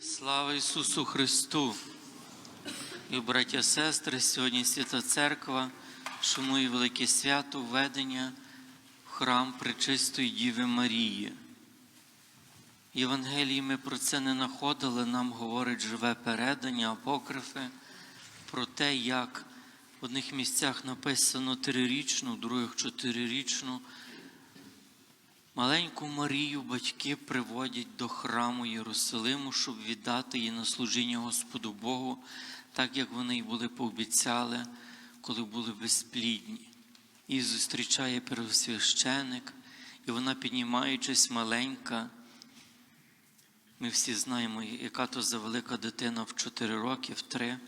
Слава Ісусу Христу! І браття, сестри, сьогодні Свята Церква шанує велике свято введення в храм Пречистої Діви Марії. Євангелії ми про це не знаходили, нам говорить живе передання, апокрифи про те, як в одних місцях написано трирічну, в других чотирирічну. Маленьку Марію батьки приводять до храму Єрусалиму, щоб віддати її на служіння Господу Богу, так як вони й були пообіцяли, коли були безплідні. І зустрічає первосвященик, і вона, піднімаючись маленька, ми всі знаємо, яка то за велика дитина в 4 роки, в 3,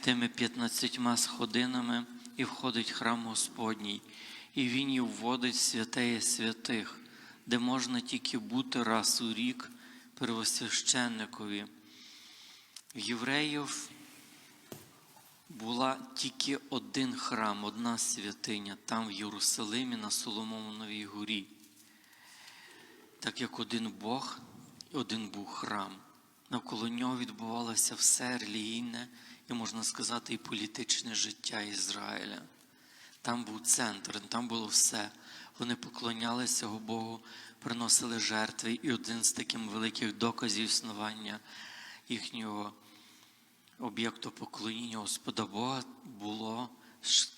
тими 15 сходинами і входить храм Господній, і він її вводить святеє святих, де можна тільки бути раз у рік первосвященникові. В євреїв була тільки один храм, одна святиня, там в Єрусалимі на Соломоновій горі. Так як один Бог один був храм. Навколо нього відбувалося все релігійне і, можна сказати, і політичне життя Ізраїля. Там був центр, там було все. Вони поклонялися Богу, приносили жертви, і один з таких великих доказів існування їхнього об'єкту поклоніння Господа Бога було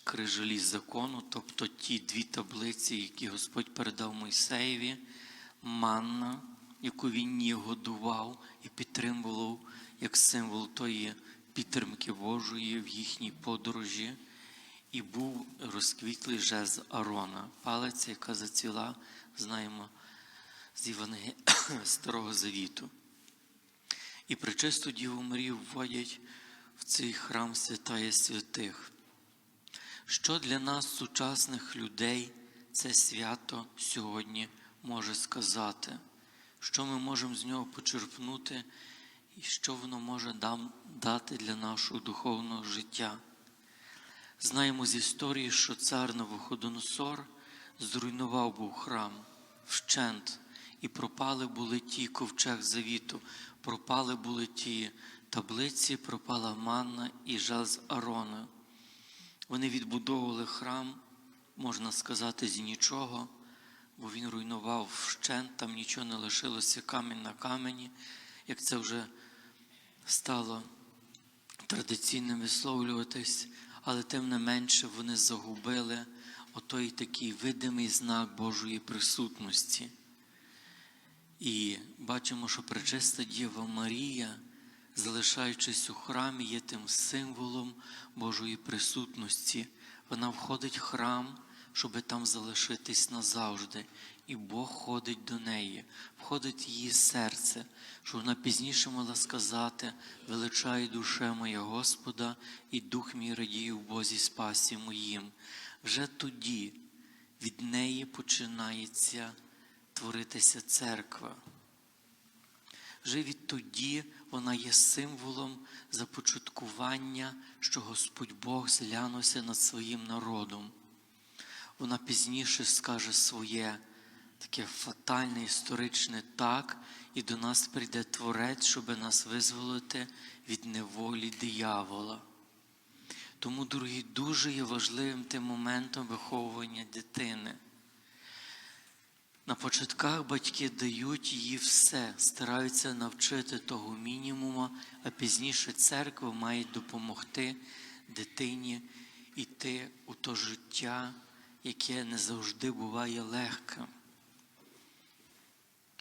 крижалі закону, тобто ті дві таблиці, які Господь передав Мойсеєві, манна, яку він її годував і підтримував як символ тої підтримки Божої в їхній подорожі. І був розквітлий жез Арона, палиця, яка зацвіла, знаємо, з Євангелія Старого Завіту. І причисту Діву Марію вводять в цей храм святає святих. Що для нас, сучасних людей, це свято сьогодні може сказати? Що ми можемо з нього почерпнути, і що воно може дати для нашого духовного життя? Знаємо з історії, що цар Навуходоносор зруйнував був храм вщент, і пропали були ті ковчег завіту, пропали були ті таблиці, пропала манна і жаз Арона. Вони відбудовували храм, можна сказати, з нічого, бо він руйнував вщент, там нічого не лишилося камінь на камені, як це вже стало традиційним висловлюватись але тим не менше вони загубили отой такий видимий знак Божої присутності. І бачимо, що пречиста Діва Марія, залишаючись у храмі, є тим символом Божої присутності. Вона входить в храм, щоб там залишитись назавжди. І Бог ходить до неї, входить в її серце, що вона пізніше мала сказати: величає душе моя Господа, і дух мій радіє в Бозі спасі моїм. Вже тоді від неї починається творитися церква. Вже відтоді вона є символом започаткування, що Господь Бог зглянувся над своїм народом. Вона пізніше скаже своє таке фатальне історичне так, і до нас прийде Творець, щоб нас визволити від неволі диявола. Тому, дорогі, дуже є важливим тим моментом виховування дитини. На початках батьки дають їй все, стараються навчити того мінімуму, а пізніше церква має допомогти дитині йти у то життя, яке не завжди буває легким.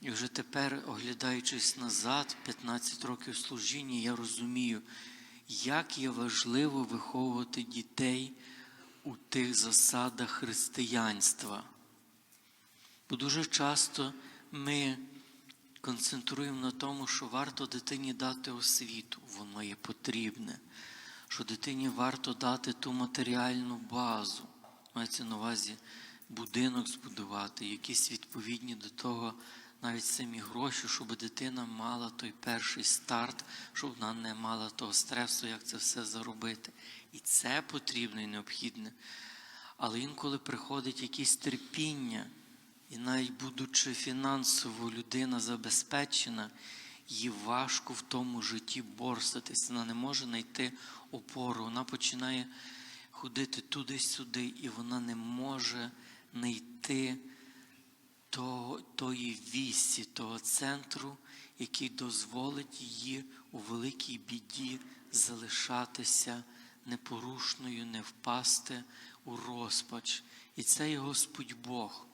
І вже тепер, оглядаючись назад, 15 років служіння, я розумію, як є важливо виховувати дітей у тих засадах християнства. Бо дуже часто ми концентруємо на тому, що варто дитині дати освіту, воно є потрібне, що дитині варто дати ту матеріальну базу, мається на увазі будинок збудувати, якісь відповідні до того навіть самі гроші, щоб дитина мала той перший старт, щоб вона не мала того стресу, як це все заробити. І це потрібно і необхідне. Але інколи приходить якесь терпіння, і навіть будучи фінансово людина забезпечена, їй важко в тому житті борстатись, вона не може знайти опору. Вона починає ходити туди-сюди, і вона не може знайти того, тої вісі, того центру, який дозволить їй у великій біді залишатися непорушною, не впасти у розпач. І це є Господь Бог.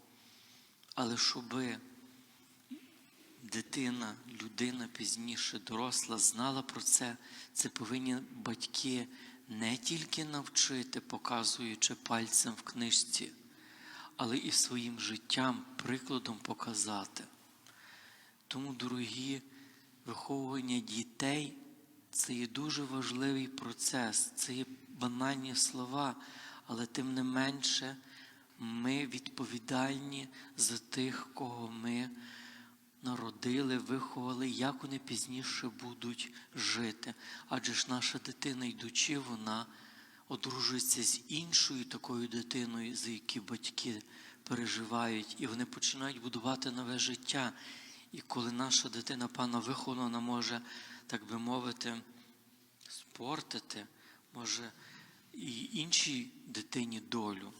Але щоби дитина, людина пізніше доросла, знала про це, це повинні батьки не тільки навчити, показуючи пальцем в книжці, але і своїм життям, прикладом показати. Тому, дорогі, виховування дітей це є дуже важливий процес, це є банальні слова, але тим не менше ми відповідальні за тих, кого ми народили, виховали, як вони пізніше будуть жити. Адже ж наша дитина, йдучи, вона одружується з іншою такою дитиною, за які батьки переживають, і вони починають будувати нове життя. І коли наша дитина пана вихована, може, так би мовити, спортити, може і іншій дитині долю.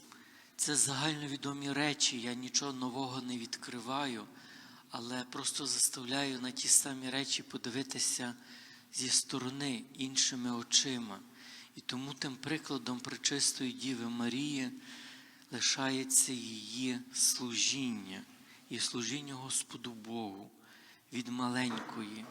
Це загальновідомі речі, я нічого нового не відкриваю, але просто заставляю на ті самі речі подивитися зі сторони іншими очима. І тому тим прикладом Пречистої Діви Марії лишається її служіння і служіння Господу Богу від маленької.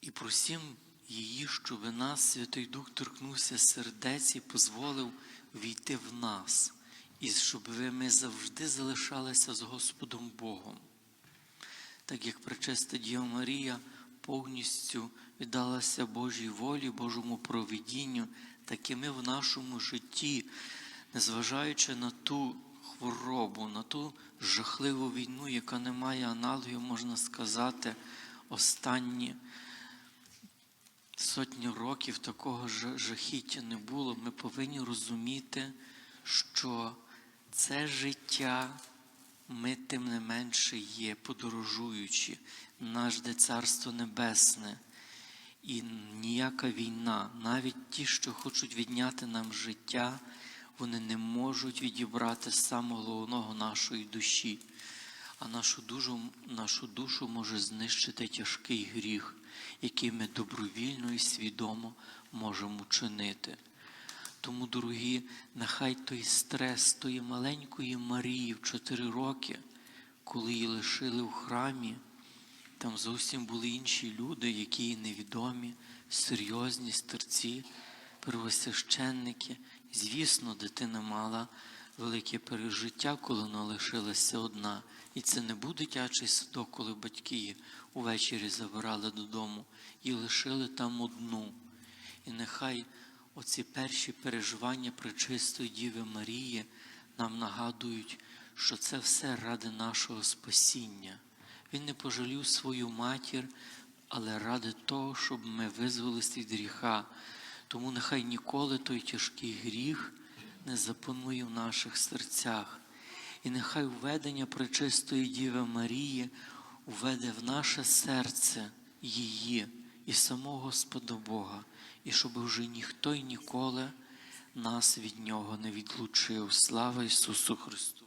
І просім її, щоб нас Святий Дух торкнувся сердець і дозволив війти в нас, і щоб ми завжди залишалися з Господом Богом. Так як пречиста Діва Марія повністю віддалася Божій волі, Божому провидінню, так і ми в нашому житті, незважаючи на ту хворобу, на ту жахливу війну, яка не має аналогів, можна сказати, останні сотні років такого жахіття не було. Ми повинні розуміти, що це життя ми тим не менше є, подорожуючи, наш де Царство Небесне. І ніяка війна, навіть ті, що хочуть відняти нам життя, вони не можуть відібрати самого головного нашої душі. А нашу душу, нашу душу може знищити тяжкий гріх, який ми добровільно і свідомо можемо чинити. Тому, дорогі, нехай той стрес тої маленької Марії в 4 роки, коли її лишили в храмі, там зовсім були інші люди, які їй невідомі, серйозні старці, первосвященники. Звісно, дитина мала велике пережиття, коли вона лишилася одна. І це не був дитячий садок, коли батьки її увечері забирали додому і лишили там одну. І нехай оці перші переживання Пречистої Діви Марії нам нагадують, що це все ради нашого спасіння. Він не пожалів свою матір, але ради того, щоб ми визволились від гріха. Тому нехай ніколи той тяжкий гріх не запанує в наших серцях. І нехай введення Пречистої Діви Марії уведе в наше серце її і самого Господа Бога, і щоб вже ніхто й ніколи нас від Нього не відлучив. Слава Ісусу Христу!